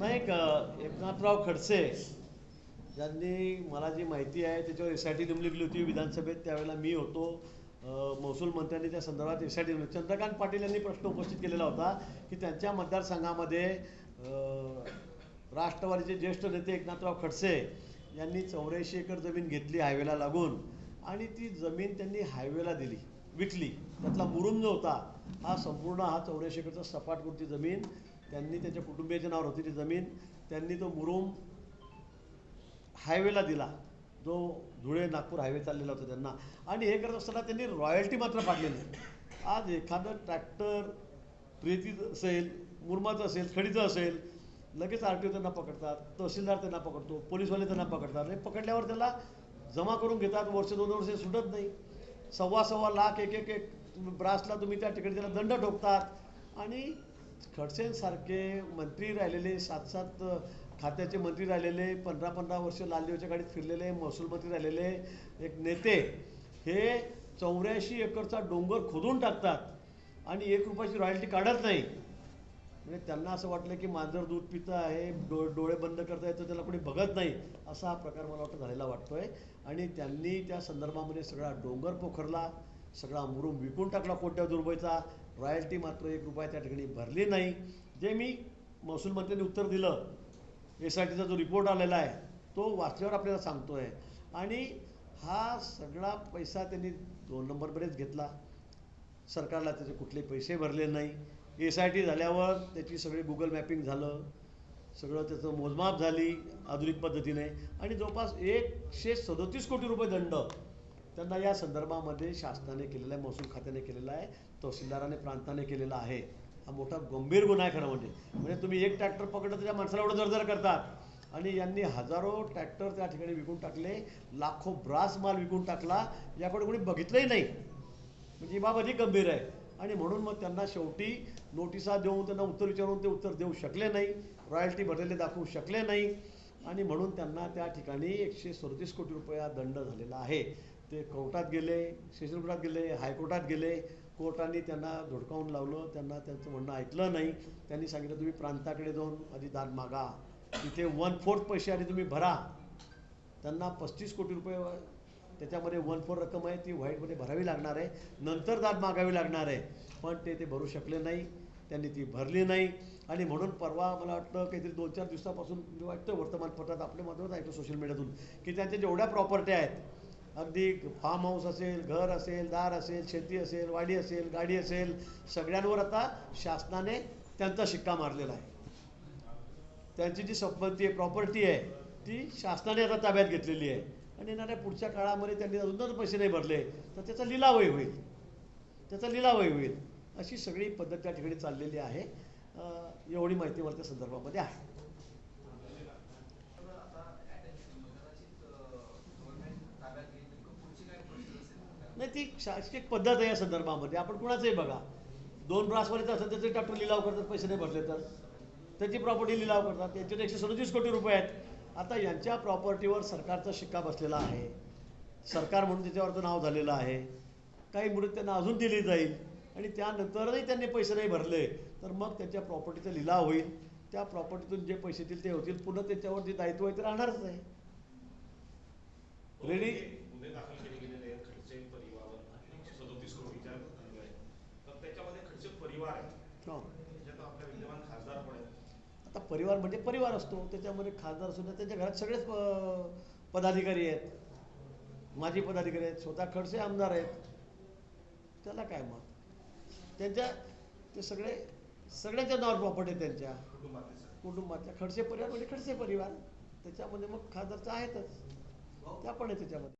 नाही का एकनाथराव खडसे ज्यांनी मला जी माहिती आहे त्याच्यावर एस आय टी नेमली गेली होती विधानसभेत त्यावेळेला मी होतो. महसूल मंत्र्यांनी त्या संदर्भात S I T Chandrakant Patil यांनी प्रश्न उपस्थित केलेला होता की त्यांच्या मतदारसंघामध्ये राष्ट्रवादीचे ज्येष्ठ नेते एकनाथराव खडसे यांनी चौऱ्याऐंशी एकर जमीन घेतली हायवेला लागून आणि ती जमीन त्यांनी हायवेला दिली विकली. त्यातला मुरुम जो होता हा संपूर्ण हा चौऱ्याऐंशी एकरचा सपाट जमीन त्यांनी त्याच्या कुटुंबियाच्या नावावर होती ती जमीन. त्यांनी तो मुरुम हायवेला दिला. जो धुळे नागपूर हायवे चाललेला होता त्यांना. आणि हे करत असताना त्यांनी रॉयल्टी मात्र पाडलेली. आज एखादं ट्रॅक्टर रेतीचं असेल मुरमाचं असेल खडीचं असेल लगेच आर टी ओ त्यांना पकडतात तहसीलदार त्यांना पकडतो पोलीसवाले त्यांना पकडतात. हे पकडल्यावर त्याला जमा करून घेतात वर्ष दोन वर्ष सुटत नाही. सव्वा सव्वा लाख एक एक एक ब्रासला तुम्ही त्या ठिकाणी त्याला दंड ठोकतात. आणि खडसेंसारखे मंत्री राहिलेले सात सात खात्याचे मंत्री राहिलेले पंधरा पंधरा वर्ष लालदेवच्या गाडीत फिरलेले महसूल मंत्री राहिलेले एक नेते हे चौऱ्याऐंशी एकरचा डोंगर खोदून टाकतात आणि एक रुपयाची रॉयल्टी काढत नाही. म्हणजे त्यांना असं वाटलं की मांजर दूध पितं आहे डो डोळे बंद करता येतं त्याला कोणी बघत नाही असा हा प्रकार मला वाटतं झालेला वाटतोय. आणि त्यांनी त्या संदर्भामध्ये सगळा डोंगर पोखरला. सगळा मुरुम विकून टाकला कोट्यावधी रुपयाचा रॉयल्टी मात्र एक रुपया त्या ठिकाणी भरली नाही. जे मी महसूल मंत्र्यांनी उत्तर दिलं एस आय टीचा जो रिपोर्ट आलेला आहे तो वाचल्यावर आपल्याला सांगतो आहे आणि हा सगळा पैसा त्यांनी दोन नंबरपर्यंत घेतला. सरकारला त्याचे कुठले पैसे भरले नाही. एस आय टी झाल्यावर त्याची सगळी गुगल मॅपिंग झालं. सगळं त्याचं मोजमाप झाली आधुनिक पद्धतीने. आणि जवळपास एकशे सदोतीस कोटी रुपये दंड त्यांना या संदर्भामध्ये शासनाने केलेला आहे महसूल खात्याने केलेला आहे तहसीलदाराने प्रांताने केलेला आहे. हा मोठा गंभीर गुन्हा आहे खरं म्हणजे. म्हणजे तुम्ही एक ट्रॅक्टर पकडलं त्या माणसाला एवढं जर करतात. आणि यांनी हजारो ट्रॅक्टर त्या ठिकाणी विकून टाकले लाखो ब्रास माल विकून टाकला याकडे कोणी बघितलंही नाही. म्हणजे ही बाब अधिक गंभीर आहे. आणि म्हणून मग त्यांना शेवटी नोटिसा देऊन त्यांना उत्तर विचारून ते उत्तर देऊ शकले नाही रॉयल्टी भरलेले दाखवू शकले नाही. आणि म्हणून त्यांना त्या ठिकाणी एकशे सदतीस कोटी रुपया दंड झालेला आहे. ते कोर्टात गेले सेशन कोर्टात गेले हायकोर्टात गेले. कोर्टाने त्यांना धुडकावून लावलं. त्यांना त्यांचं म्हणणं ऐकलं नाही. त्यांनी सांगितलं तुम्ही प्रांताकडे जाऊन आधी दाद मागा. तिथे वन फोर्थ पैसे आधी तुम्ही भरा. त्यांना पस्तीस कोटी रुपये त्याच्यामध्ये वन फोर रक्कम आहे ती व्हाईटमध्ये भरावी लागणार आहे. नंतर दाद मागावी लागणार आहे. पण ते ते भरू शकले नाही. त्यांनी ती भरली नाही. आणि म्हणून परवा मला वाटतं काहीतरी दोन चार दिवसापासून मी वाटतं वर्तमानपत्रात आपल्या माध्यमात ऐकतो सोशल मीडियातून की त्यांच्या जेवढ्या प्रॉपर्टी आहेत अगदी फार्म हाऊस असेल घर असेल दार असेल शेती असेल वाडी असेल गाडी असेल सगळ्यांवर आता शासनाने त्यांचा शिक्का मारलेला आहे. त्यांची जी संपत्ती आहे प्रॉपर्टी आहे ती शासनाने आता ताब्यात घेतलेली आहे. आणि येणाऱ्या पुढच्या काळामध्ये त्यांनी अजून जर पैसे नाही भरले तर त्याचा लिलावही होईल. त्याचा लिलावही होईल. अशी सगळी पद्धत त्या ठिकाणी चाललेली आहे. एवढी माहिती मला त्या संदर्भामध्ये आहे. नाही ती शासकीय पद्धत आहे या संदर्भामध्ये. आपण कुणाचंही बघा. दोन ब्रासवालेच असतात त्याचे डॉक्टर लिलाव करतात पैसे नाही भरले तर. त्याची प्रॉपर्टी लिलाव करतात. यांच्यात एकशे सदतीस कोटी रुपये आहेत. आता यांच्या प्रॉपर्टीवर सरकारचा शिक्का बसलेला आहे. सरकार म्हणून त्याच्यावरचं नाव झालेलं आहे. काही मुदत त्यांना अजून दिली जाईल. आणि त्यानंतरही त्यांनी पैसे नाही भरले तर मग त्यांच्या प्रॉपर्टीचा लिलाव होईल. त्या प्रॉपर्टीतून जे पैसे येतील ते होतील. पुन्हा त्याच्यावर जे दायित्व आहे ते राहणारच आहे. रेडी गुन्हे दाखल केले गेलेले आहेत खडसे परिवार एकशे सदोतीस कोटीच्या अंदाजे. तर त्याच्यामध्ये खडसे परिवार आहे आता परिवार म्हणजे परिवार असतो. त्याच्यामध्ये खासदार सुद्धा त्याच्या घरात सगळेच पदाधिकारी आहेत. माजी पदाधिकारी आहेत. स्वतः खडसे आमदार आहेत. त्याला काय मग त्यांच्या ते सगळे सगळ्यांच्या नावावर प्रॉपर्टी आहे त्यांच्या. कुटुंबातल्या खडसे परिवार म्हणजे खडसे परिवार. त्याच्यामध्ये मग खासदारचं आहेतच. त्या पण आहे त्याच्यामध्ये.